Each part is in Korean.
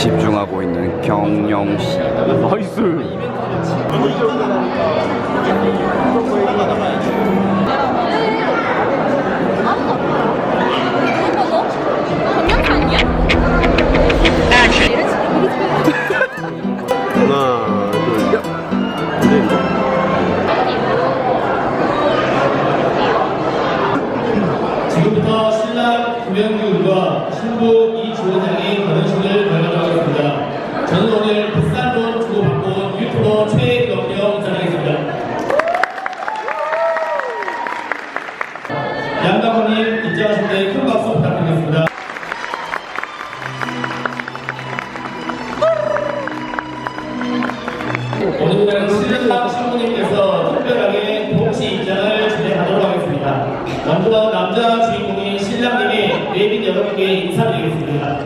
집중하고 있는 경영 씨. 나이스. 하나, 인사드리겠습니다.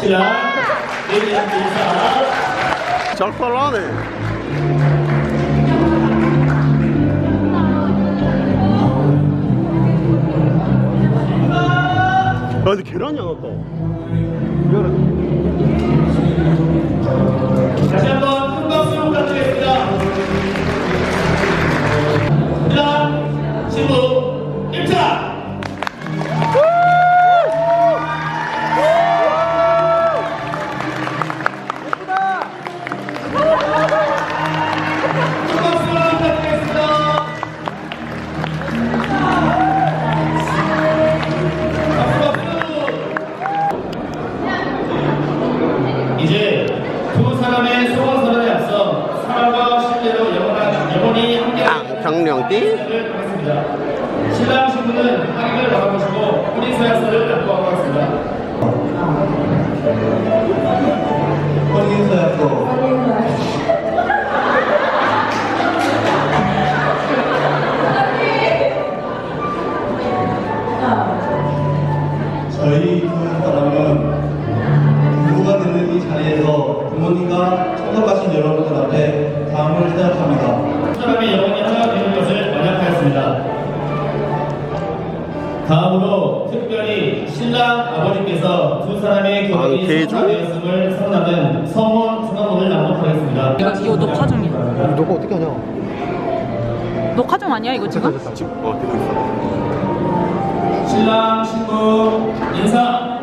신랑, 내빈 인사. 잘 빨라네. 아, 근데 계란이 안 왔다. 다시 한번 하겠습니다. 신랑 신부는 확인을 받아보시고 혼인 서약서 참석하신 여러분들 앞에 다음을 생각합니다. 두 사람의 영혼이 하나가 되는 것을 언약하였습니다. 다음으로 특별히 신랑 아버지께서 두 사람의 결혼이? 성사되었음을 선언하는 성혼 선언문을 낭독하겠습니다. 이거 녹화 중이야. 너가 어떻게 하냐? 녹화 중 아니야 이거 지금? 지금 어, 듣고 있어. 신랑 신부 인사.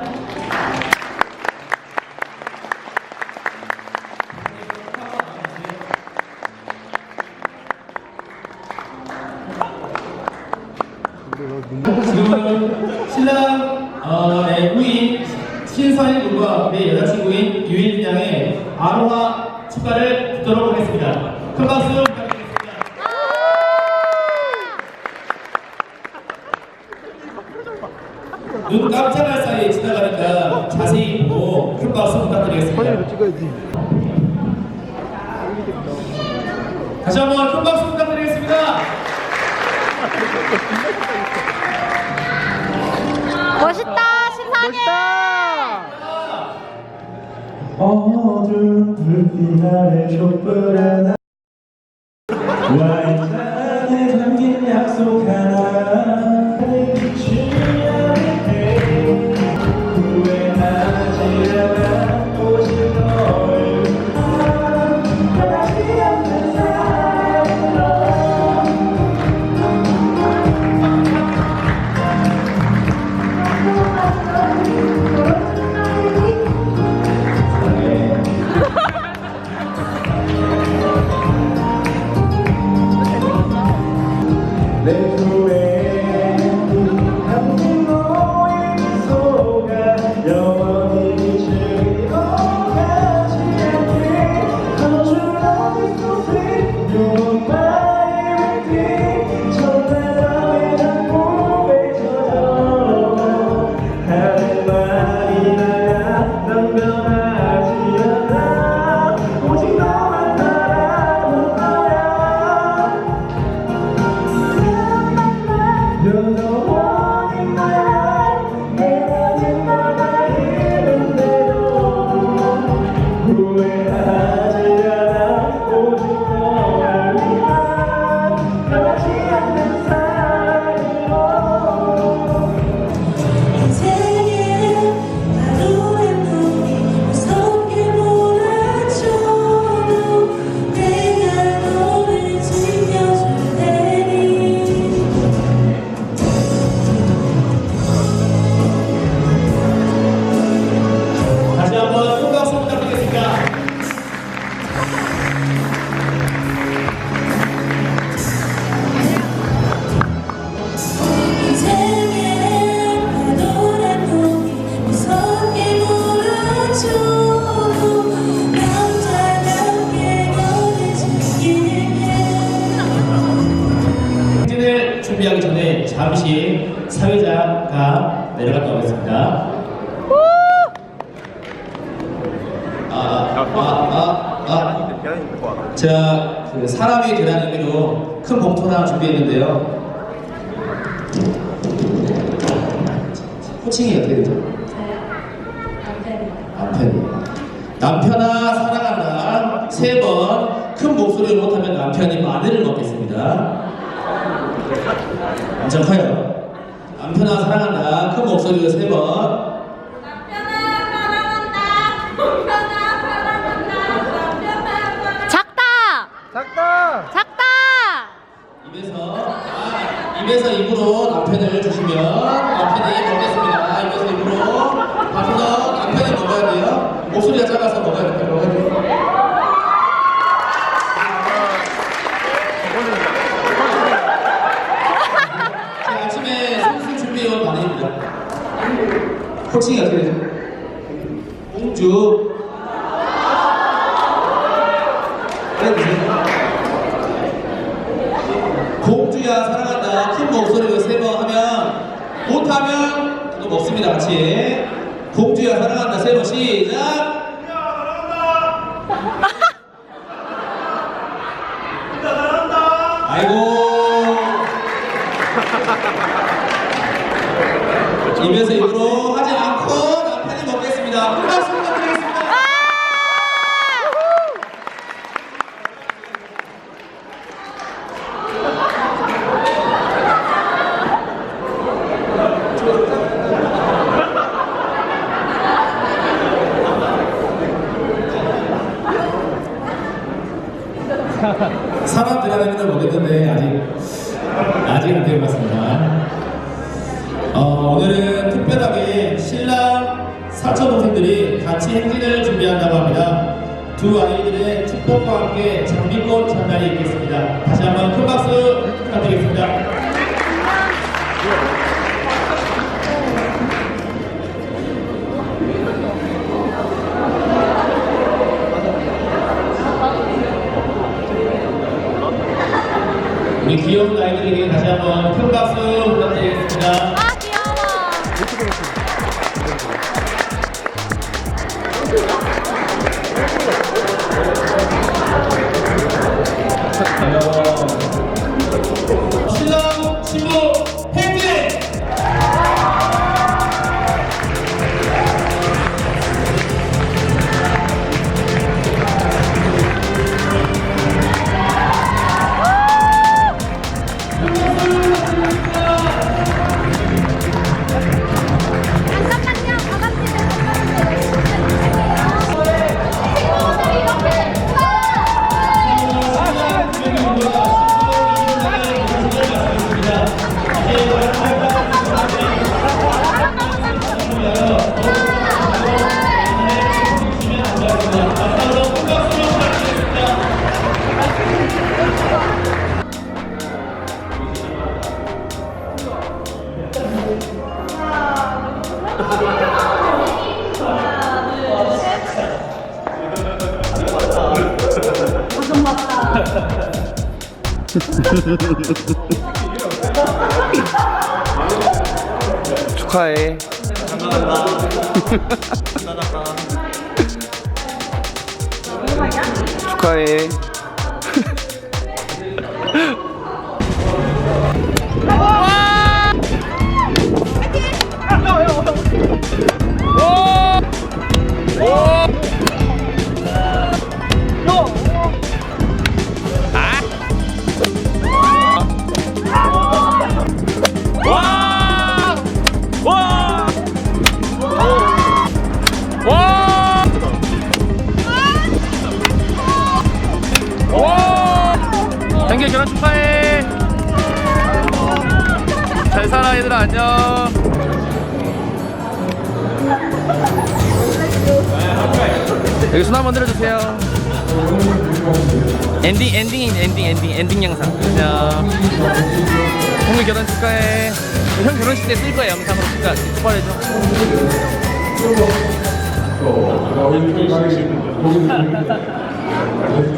내 여자친구인 유인 양의 아로하 축가를 듣도록 하겠습니다. 큰 박수 부탁드리겠습니다. 눈 깜짝할 사이에 지나가니까 자세히 보고 큰 박수 부탁드리겠습니다. 찍어야지. 다시 한번 큰 박수 부탁드리겠습니다. 멋있다 신상해. 어두운 불 good 준비하기 전에 잠시 사회자가 내려갔다 오겠습니다. 아, 아, 아, 제가 그 사람이 되라는 의미로 큰 봉투 하나 준비했는데요. 호칭이 어떻게 되죠? 남편이 남편아 사랑한다. 세 번 큰 목소리를 못하면 남편이 마늘을 먹겠습니다. 엄청 커요. 남편아 사랑한다 큰 목소리로 세 번. 작다. 작다. 작다. 입에서 아, 입에서 입으로 남편을 주시면 남편이 먹겠습니다. 입에서 입으로 가서 남편이 먹어야 돼요. 목소리가 작아서 먹어야 돼요. 먹어야 돼요. 제가 아침에 선수 준비해온 반입니다. 코칭이 어떻게 되죠? 공주. 공주야 사랑한다. 큰 목소리로 세 번 하면 못하면 또 먹습니다 같이. 공주야 사랑한다. 세 번 시작. 아이고. 입에서 입으로 하지 않 큰 박수 부탁드리겠습니다. 사람 들어가는 모르겠는데 아직 아직 안된 것 같습니다. 어, 오늘은 특별하게 신랑 사촌 동생들이 같이 행진을 준비한다고 합니다. 두 아이들의 축복과 함께 장미꽃 전달이 있겠습니다. 다시 한번 큰 박수 부탁드리겠습니다. 우리 귀여운 아이들에게 다시 한번 큰 박수 축하해. 축하해. 여기 손 한번 들어주세요. 엔딩 엔딩 엔딩 엔딩 엔딩 영상. 안녕. 홍미 결혼 축하해. 형 결혼식 때 쓸 거야 영상으로 그러니까 축하해줘.